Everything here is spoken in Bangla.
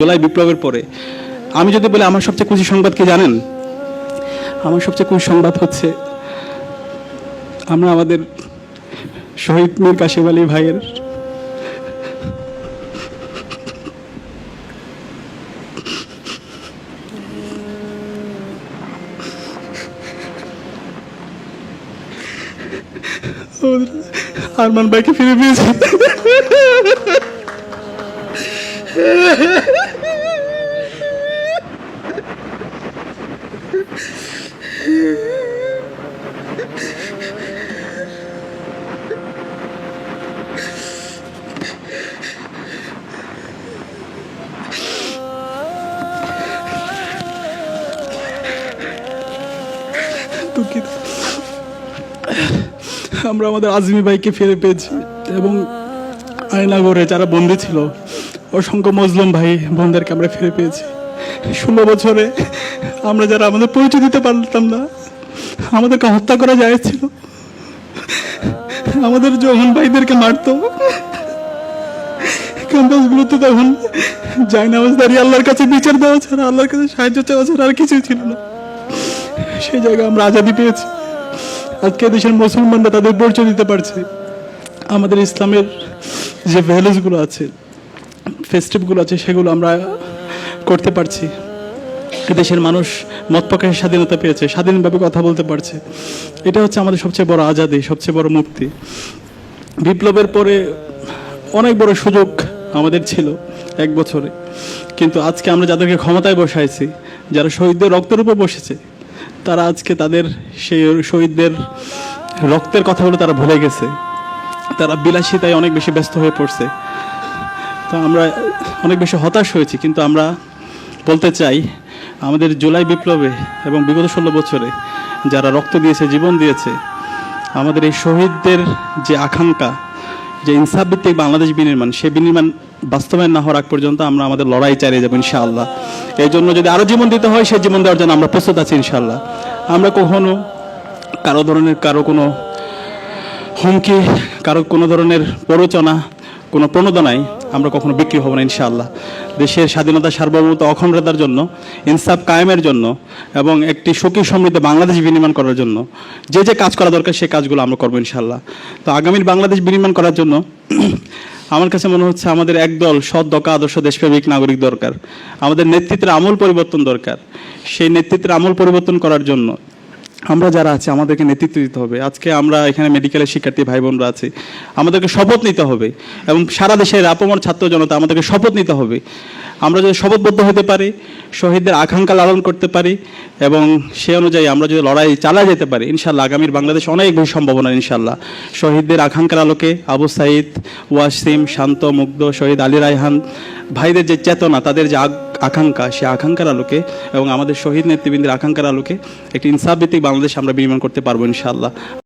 জুলাই বিপ্লবের পরে, আমি যদি বলি আমার সবচেয়ে খুশি সংবাদ কি জানেন? আমার সবচেয়ে খুশি সংবাদ হচ্ছে, আমরা আমাদের শহীদ মীর কাশিম আলী ভাইয়ের আরমান ভাইকে ফিরে পেয়েছি। আমরা আমাদের আজমি ভাইকে ফিরে পেয়েছি এবং আয়নাগরে যারা বন্দী ছিল অসংখ্য মজলুম ভাই, বোনদেরকে আমরা ফিরে পেয়েছি। ষোলো বছরে আমরা যারা আমাদের পরিচয় দিতে পারতাম না, আমাদেরকে হত্যা করা যাচ্ছিল আমাদের যখন ভাইদেরকে মারতো। ক্যাম্পাসগুলোতে তখন যাই নামাজ দাঁড়িয়ে আল্লাহর কাছে বিচার দেওয়া ছাড়া, আল্লাহর কাছে সাহায্য চাওয়া ছাড়া আর কিছুই ছিল না। সেই জায়গায় আমরা আজাদি পেয়েছি। আজকে দেশের মুসলমানরা তাদের পরিচয় দিতে পারছে। আমাদের ইসলামের যে ভ্যালুসগুলো আছে ফেস্টিভগুলো আছে, সেগুলো আমরা করতে পারছি। দেশের মানুষ মত প্রকাশের স্বাধীনতা পেয়েছে, স্বাধীনভাবে কথা বলতে পারছে। এটা হচ্ছে আমাদের সবচেয়ে বড় আজাদি, সবচেয়ে বড় মুক্তি। বিপ্লবের পরে অনেক বড় সুযোগ আমাদের ছিল এক বছরে। কিন্তু আজকে আমরা যাদেরকে ক্ষমতায় বসাইছি, যারা শহীদদের রক্তের উপর বসেছে, তারা আজকে তাদের সেই শহীদদের রক্তের কথাগুলো তারা ভুলে গেছে। তারা বিলাসিতায় অনেক বেশি ব্যস্ত হয়ে পড়ছে। তো আমরা অনেক বেশি হতাশ হয়েছি, কিন্তু আমরা বলতে চাই, আমাদের জুলাই বিপ্লবে এবং বিগত ষোলো বছরে যারা রক্ত দিয়েছে, জীবন দিয়েছে, আমাদের এই শহীদদের যে আকাঙ্ক্ষা, যে ইনসাফ ভিত্তিক বাংলাদেশ বিনির্মাণ সেই বিনির্মাণ বাস্তবায়ন না হওয়ার আগ পর্যন্ত আমরা আমাদের লড়াই চালিয়ে যাব ইনশাআল্লাহ। এই জন্য যদি আরও জীবন দিতে হয় সেই জীবন দেওয়ার জন্য আমরা প্রস্তুত আছি ইনশাআল্লাহ। আমরা কখনো কারও ধরনের কারও কোনো হুমকি, কারও কোনো ধরনের প্ররোচনা কোনো প্রণোদনায় আমরা কখনো বিক্রি হব না, ইনশাআল্লাহ। দেশের স্বাধীনতা, সার্বভৌমত্ব অখণ্ডতার জন্য, ইনসাফ কায়েমের জন্য এবং একটি সুখী সমৃদ্ধ বাংলাদেশ বিনির্মাণ করার জন্য যে যে কাজ করা দরকার সেই কাজগুলো আমরা করব, ইনশাআল্লাহ। তো আগামীর বাংলাদেশ বিনির্মাণ করার জন্য আমার কাছে মনে হচ্ছে আমাদের একদল সৎ দকা আদর্শ, দেশপ্রেমিক নাগরিক দরকার। আমাদের নেতৃত্বের আমূল পরিবর্তন দরকার। সেই নেতৃত্বের আমূল পরিবর্তন করার জন্য আমরা যারা আছি, আমাদেরকে নেতৃত্ব দিতে হবে। আজকে আমরা এখানে মেডিকেলের শিক্ষার্থী ভাই বোনরা আছি, আমাদেরকে শপথ নিতে হবে এবং সারা দেশের আপমর ছাত্র জনতা আমাদেরকে শপথ নিতে হবে। আমরা যদি শপথবদ্ধ হতে পারি, শহীদদের আকাঙ্ক্ষা লালন করতে পারি এবং সে অনুযায়ী আমরা যদি লড়াই চালা যেতে পারি ইনশাল্লাহ আগামীর বাংলাদেশ অনেক বেশি সম্ভাবনা ইনশাল্লাহ শহীদদের আকাঙ্ক্ষার আলোকে আবু সাইদ, ওয়াসিম, শান্ত, মুগ্ধ, শহীদ আলী রায়হান, ভাইদের যে চেতনা, তাদের যে আকাঙ্ক্ষা, সে আকাঙ্ক্ষার আলোকে এবং আমাদের শহীদ নেতৃবৃন্দের আকাঙ্ক্ষার আলোকে একটি ইনসাফ ভিত্তিক বাংলাদেশ আমরা বিনির্মাণ করতে পারব ইনশাআল্লাহ।